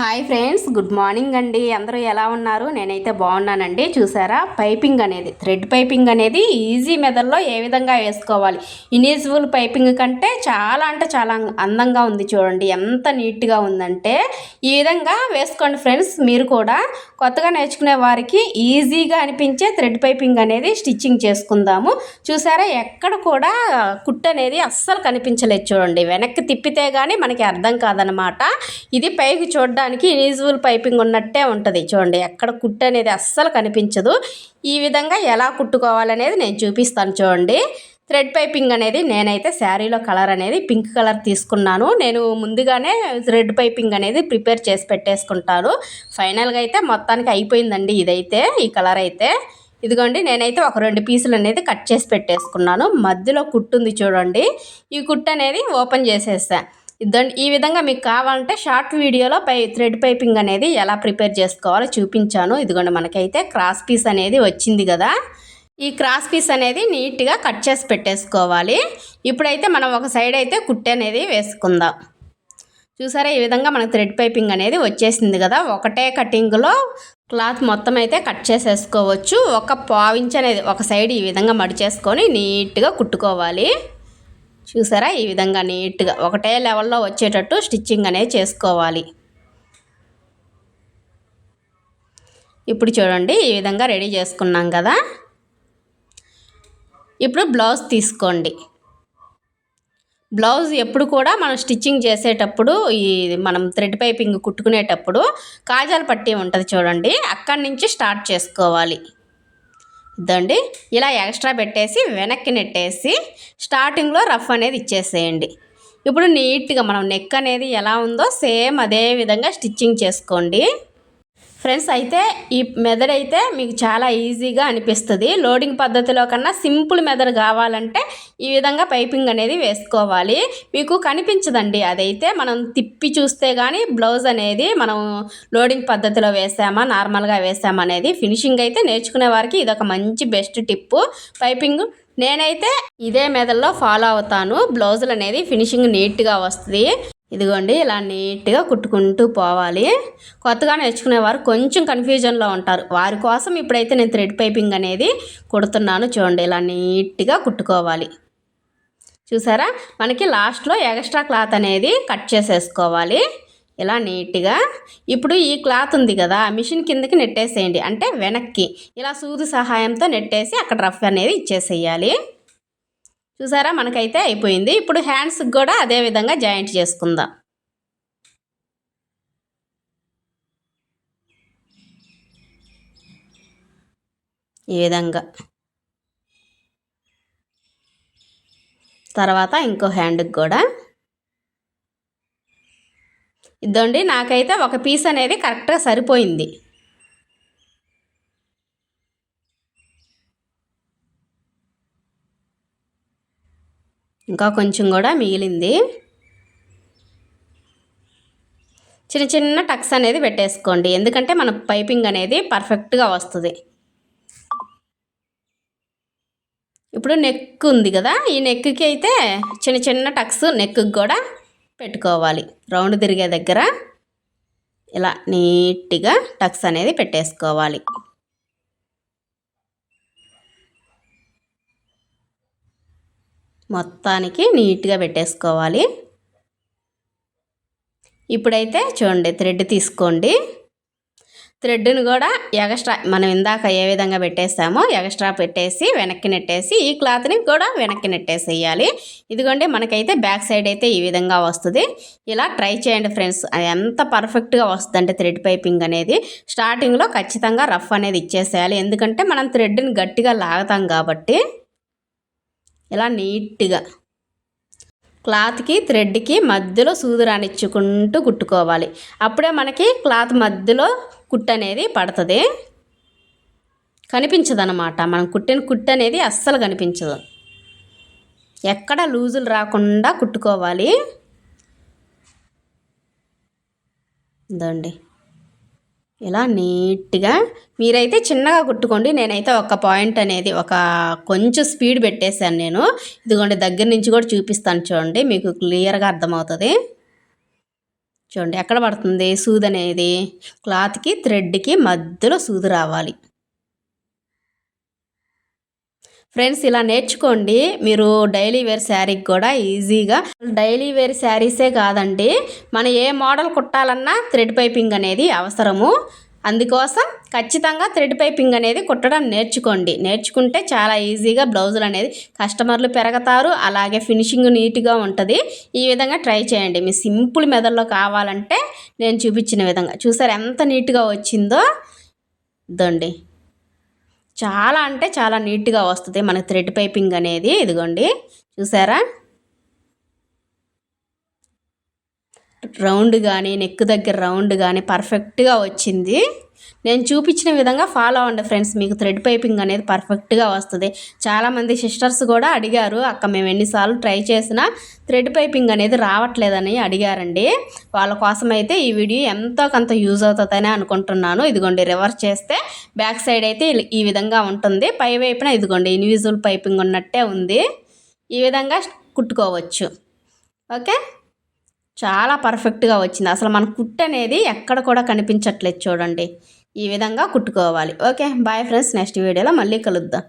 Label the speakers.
Speaker 1: Hi friends good morning అండి. అందరూ ఎలా ఉన్నారు? నేనైతే బాగున్నానండి. చూసారా? పైపింగ్ అనేది థ్రెడ్ పైపింగ్ అనేది ఈజీ మెథడ్లో ఏ విధంగా వేసుకోవాలి? ఇనిజిబుల్ పైపింగ్ కంటే చాలా అంటే చాలా అందంగా ఉంది చూడండి. ఎంత నీట్గా ఉందంటే ఈ విధంగా వేసుకోండి ఫ్రెండ్స్. మీరు కూడా కొత్తగా నేర్చుకునే వారికి ఈజీగా అనిపించే థ్రెడ్ పైపింగ్ అనేది స్టిచ్చింగ్ చేసుకుందాము. చూసారా? ఎక్కడ కూడా కుట్ అనేది అస్సలు కనిపించలేదు చూడండి. వెనక్కి తిప్పితే కానీ మనకి అర్థం కాదనమాట. ఇది పైకి చూడడానికి ఇనిజిబుల్ పైపింగ్ ఉన్నట్టే ఉంటుంది. చూడండి ఎక్కడ కుట్టు అనేది అస్సలు కనిపించదు. ఈ విధంగా ఎలా కుట్టుకోవాలనేది నేను చూపిస్తాను చూడండి. థ్రెడ్ పైపింగ్ అనేది నేనైతే శారీలో కలర్ అనేది పింక్ కలర్ తీసుకున్నాను. నేను ముందుగానే థ్రెడ్ పైపింగ్ అనేది ప్రిపేర్ చేసి పెట్టేసుకుంటాను. ఫైనల్గా అయితే మొత్తానికి అయిపోయిందండి ఇదైతే ఈ కలర్ అయితే. ఇదిగోండి నేనైతే ఒక రెండు పీసులు అనేది కట్ చేసి పెట్టేసుకున్నాను. మధ్యలో కుట్టు ఉంది చూడండి. ఈ కుట్టు అనేది ఓపెన్ చేసేసాను దాని ఈ విధంగా మీకు కావాలంటే షార్ట్ వీడియోలో పై థ్రెడ్ పైపింగ్ అనేది ఎలా ప్రిపేర్ చేసుకోవాలో చూపించాను. ఇదిగోండి మనకైతే క్రాస్ పీస్ అనేది వచ్చింది కదా. ఈ క్రాస్ పీస్ అనేది నీట్గా కట్ చేసి పెట్టేసుకోవాలి. ఇప్పుడైతే మనం ఒక సైడ్ అయితే కుట్టి అనేది వేసుకుందాం. చూసారా ఈ విధంగా మనకు థ్రెడ్ పైపింగ్ అనేది వచ్చేసింది కదా. ఒకటే కటింగ్లో క్లాత్ మొత్తం అయితే కట్ చేసేసుకోవచ్చు. ఒక పావించ్ అనేది ఒక సైడ్ ఈ విధంగా మడిచేసుకొని నీట్గా కుట్టుకోవాలి. చూసారా? ఈ విధంగా నీట్గా ఒకటే లెవెల్లో వచ్చేటట్టు స్టిచ్చింగ్ అనేది చేసుకోవాలి. ఇప్పుడు చూడండి ఈ విధంగా రెడీ చేసుకున్నాం కదా? ఇప్పుడు బ్లౌజ్ తీసుకోండి. బ్లౌజ్ ఎప్పుడు కూడా మనం స్టిచ్చింగ్ చేసేటప్పుడు ఈ మనం థ్రెడ్ పైపింగ్ కుట్టుకునేటప్పుడు కాజాలు పట్టి ఉంటుంది చూడండి అక్కడి నుంచి స్టార్ట్ చేసుకోవాలి. దండి. ఇలా ఎక్స్ట్రా పెట్టేసి వెనక్కి నెట్టేసి స్టార్టింగ్లో రఫ్ అనేది ఇచ్చేసేయండి. ఇప్పుడు నీట్గా మనం నెక్ అనేది ఎలా ఉందో సేమ్ అదే విధంగా స్టిచ్చింగ్ చేసుకోండి. ఫ్రెండ్స్ అయితే ఈ మెథడ్ అయితే మీకు చాలా ఈజీగా అనిపిస్తుంది. లోడింగ్ పద్ధతిలో కన్నా సింపుల్ మెథడ్ కావాలంటే ఈ విధంగా పైపింగ్ అనేది వేసుకోవాలి. మీకు కనిపించదండి. అదైతే మనం తిప్పి చూస్తే కానీ బ్లౌజ్ అనేది మనం లోడింగ్ పద్ధతిలో వేసామా నార్మల్గా వేసామా అనేది ఫినిషింగ్ అయితే నేర్చుకునే వారికి ఇదొక మంచి బెస్ట్ టిప్పు. పైపింగ్ నేనైతే ఇదే మెథడ్లో ఫాలో అవుతాను. బ్లౌజులు అనేది ఫినిషింగ్ నీట్గా వస్తుంది. ఇదిగోండి ఇలా నీట్గా కుట్టుకుంటూ పోవాలి. కొత్తగా నేర్చుకునేవారు కొంచెం కన్ఫ్యూజన్లో ఉంటారు. వారి కోసం ఇప్పుడైతే నేను థ్రెడ్ పైపింగ్ అనేది కుడుతున్నాను. చూడండి ఇలా నీట్గా కుట్టుకోవాలి. చూసారా? మనకి లాస్ట్లో ఎక్స్ట్రా క్లాత్ అనేది కట్ చేసేసుకోవాలి. ఇలా నీట్గా. ఇప్పుడు ఈ క్లాత్ ఉంది కదా మిషన్ కిందకి నెట్టేసేయండి. అంటే వెనక్కి. ఇలా సూది సహాయంతో నెట్టేసి అక్కడ రఫ్ అనేది ఇచ్చేసేయాలి. చూసారా? మనకైతే అయిపోయింది. ఇప్పుడు హ్యాండ్స్కి కూడా అదే విధంగా జాయింట్ చేసుకుందాం. ఈ విధంగా. తర్వాత ఇంకో హ్యాండ్కి కూడా. ఇదండి నాకైతే ఒక పీస్ అనేది కరెక్ట్గా సరిపోయింది. ఇంకా కొంచెం కూడా మిగిలింది. చిన్న చిన్న టక్స్ అనేది పెట్టేసుకోండి. ఎందుకంటే మన పైపింగ్ అనేది పర్ఫెక్ట్గా వస్తుంది. ఇప్పుడు నెక్ ఉంది కదా ఈ నెక్కి అయితే చిన్న చిన్న టక్స్ నెక్కి కూడా పెట్టుకోవాలి. రౌండ్ తిరిగే దగ్గర ఇలా నీట్గా టక్స్ అనేది పెట్టేసుకోవాలి. మొత్తానికి నీట్గా పెట్టేసుకోవాలి. ఇప్పుడైతే చూడండి థ్రెడ్ తీసుకోండి. థ్రెడ్ను కూడా ఎగస్ట్రా మనం ఇందాక ఏ విధంగా పెట్టేసామో ఎగస్ట్రా పెట్టేసి వెనక్కి నెట్టేసి ఈ క్లాత్ని కూడా వెనక్కి నెట్టేసేయాలి. ఇదిగోండి మనకైతే బ్యాక్ సైడ్ అయితే ఈ విధంగా వస్తుంది. ఇలా ట్రై చేయండి ఫ్రెండ్స్. ఎంత పర్ఫెక్ట్గా వస్తుందంటే థ్రెడ్ పైపింగ్ అనేది. స్టార్టింగ్లో ఖచ్చితంగా రఫ్ అనేది ఇచ్చేసేయాలి. ఎందుకంటే మనం థ్రెడ్ని గట్టిగా లాగుతాం కాబట్టి. ఇలా నీట్గా క్లాత్కి థ్రెడ్కి మధ్యలో సూది రానిచ్చుకుంటూ కుట్టుకోవాలి. అప్పుడే మనకి క్లాత్ మధ్యలో కుట్టు అనేది పడుతుంది. కనిపించదు అనమాట మనం కుట్టిన కుట్టు అనేది అస్సలు కనిపించదు. ఎక్కడ లూజులు రాకుండా కుట్టుకోవాలి. ఇదండి. ఇలా నీట్గా మీరైతే చిన్నగా కుట్టుకోండి. నేనైతే ఒక పాయింట్ అనేది ఒక కొంచెం స్పీడ్ పెట్టేశాను నేను. ఇదిగోండి దగ్గర నుంచి కూడా చూపిస్తాను చూడండి. మీకు క్లియర్గా అర్థమవుతుంది. చూడండి ఎక్కడ పడుతుంది? సూది అనేది క్లాత్కి థ్రెడ్కి మధ్యలో సూది రావాలి. ఫ్రెండ్స్ ఇలా నేర్చుకోండి. మీరు డైలీ వేర్ శారీకి కూడా ఈజీగా. డైలీ వేర్ శారీసే కాదండి. మనం ఏ మోడల్ కుట్టాలన్నా థ్రెడ్ పైపింగ్ అనేది అవసరము. అందుకోసం ఖచ్చితంగా థ్రెడ్ పైపింగ్ అనేది కుట్టడం నేర్చుకోండి. నేర్చుకుంటే చాలా ఈజీగా బ్లౌజులు అనేది కస్టమర్లు పెరగతారు. అలాగే ఫినిషింగ్ నీట్గా ఉంటుంది. ఈ విధంగా ట్రై చేయండి. మీ సింపుల్ మెదడులో కావాలంటే నేను చూపించిన విధంగా. చూసారు ఎంత నీట్గా వచ్చిందో? దండి చాలా అంటే చాలా నీట్గా వస్తుంది. మన థ్రెడ్ పైపింగ్ అనేది. ఇదిగోండి. చూసారా? రౌండ్ కానీ నెక్ దగ్గర రౌండ్ కానీ పర్ఫెక్ట్గా వచ్చింది. నేను చూపించిన విధంగా ఫాలో అవ్వండి ఫ్రెండ్స్ మీకు థ్రెడ్ పైపింగ్ అనేది పర్ఫెక్ట్గా వస్తుంది. చాలామంది సిస్టర్స్ కూడా అడిగారు అక్క మేము ఎన్నిసార్లు ట్రై చేసినా థ్రెడ్ పైపింగ్ అనేది రావట్లేదని అడిగారండి. వాళ్ళ కోసం అయితే ఈ వీడియో ఎంతో కొంత యూజ్ అవుతుందని అనుకుంటున్నాను. ఇదిగోండి రివర్స్ చేస్తే బ్యాక్ సైడ్ అయితే ఈ విధంగా ఉంటుంది. పై వైపున ఇదిగోండి ఇన్విజువల్ పైపింగ్ ఉన్నట్టే ఉంది. ఈ విధంగా కుట్టుకోవచ్చు. ఓకే? చాలా పర్ఫెక్ట్గా వచ్చింది. అసలు మన కుట్టు అనేది ఎక్కడ కూడా కనిపించట్లేదు చూడండి. ఈ విధంగా కుట్టుకోవాలి. ఓకే బాయ్ ఫ్రెండ్స్ నెక్స్ట్ వీడియోలో మళ్ళీ కలుద్దాం.